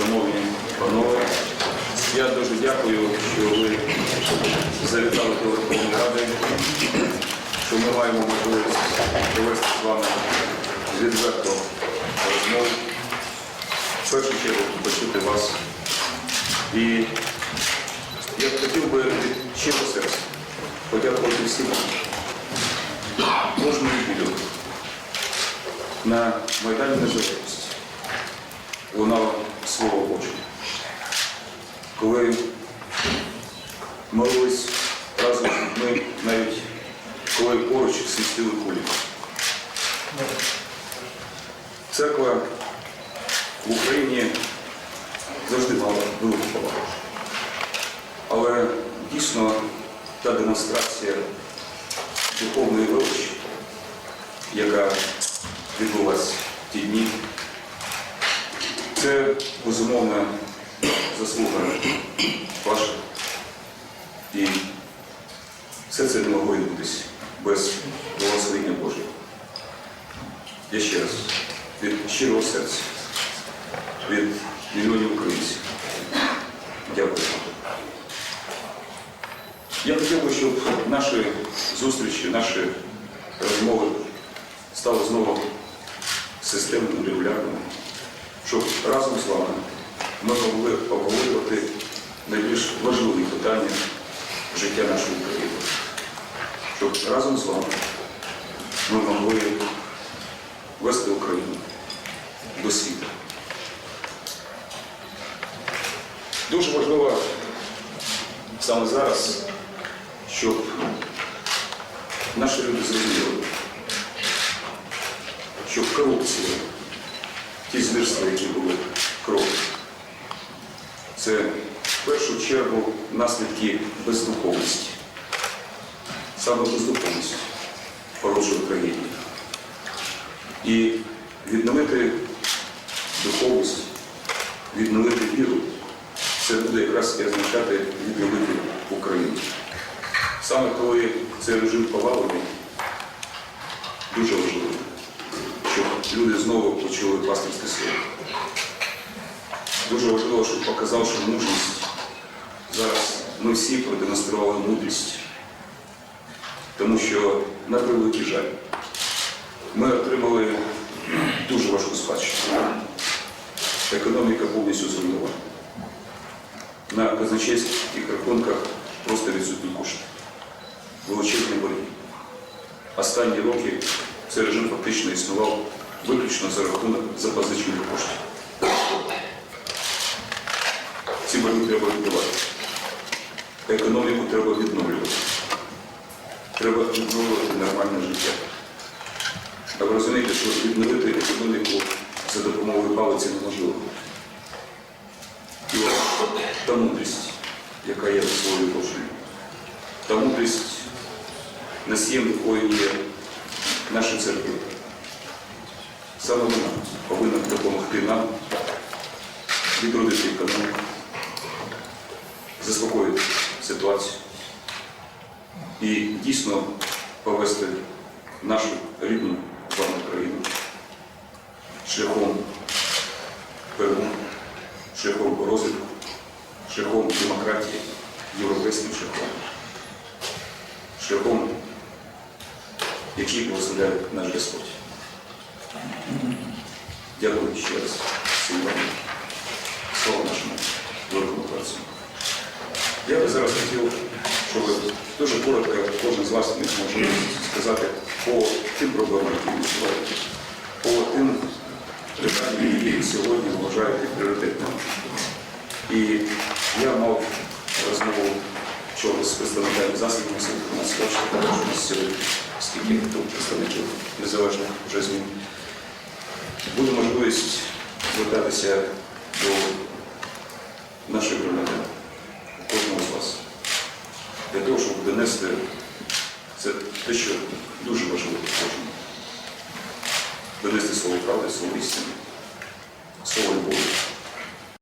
шановні панове, я дуже дякую, що ви завітали до Верховної Ради, що ми маємо можливість провести з вами відверто розмову. В першу чергу почути вас. І я б хотів би від щирого серця подякувати всім кожному відео на Майдані Незалежності лунало слово Боже. Коли молились разом з людьми, навіть коли поруч свістили кулі. Церква в Україні завжди мала велику повагу. Але дійсно та демонстрація духовної величі, яка відбулася в ті дні, це безумовна заслуга ваша. І все це не могло відбутися без благословення Божого. Я ще раз від щирого серця, від мільйонів українців. Дякую. Я хотів би, щоб наші зустрічі, наші розмови стали знову системними, регулярними, щоб разом з вами ми могли обговорювати найбільш важливі питання життя нашої країни. Щоб разом з вами ми могли вести Україну до світу. Дуже важливо саме зараз, щоб наші люди зрозуміли, що корупція, ті звірства, які були кров, це в першу чергу наслідки бездуховності. Саме бездуховність породжує країні. І відновити духовність, відновити віру, це буде якраз і означати відновити Україну. Саме коли цей режим повалений, дуже важливо, щоб люди знову почули пастирське слово. Дуже важливо, щоб показавши мужність, зараз ми всі продемонстрували мудрість. Тому що, на превеликий жаль, ми отримали дуже важку спадщину. Економіка повністю зруйнована. На казначейських рахунках просто відсутні кошти. Величезні борги. Останні роки цей режим фактично існував виключно за рахунок запозичених коштів. Ці борги треба відбивати. Економіку треба відновлювати. Треба відновлювати нормальне життя. А ви розумієте, що відновити економіку за допомогою палиці неможливо. І от та мудрість, яка є в Слові Божому, та мудрість, носієм якої є наша церква. Саме вона повинна допомогти нам відродити економіку, заспокоїти ситуацію і дійсно повести нашу рідну вами країну шляхом перемоги, шляхом розвитку, шляхом демократії, європейським шляхом, шляхом, який благословляє наш Господь. Дякую ще раз всім вам. Слава нашому великому працю. Я би зараз хотів, щоб дуже коротко кожен з вас міг можливість сказати по тим проблемам, які відчуваєте, по тим питанням, які сьогодні вважаєте пріоритетними. І я мав розмову вчора з представниками засобів також у нас сьогодні, скільки тут представників незалежних вже змін. Буде можливість звертатися до наших громадян, кожного з вас, для того, щоб донести це те, що дуже важливо кожному. Донести слово правди, слово істини, слово любові.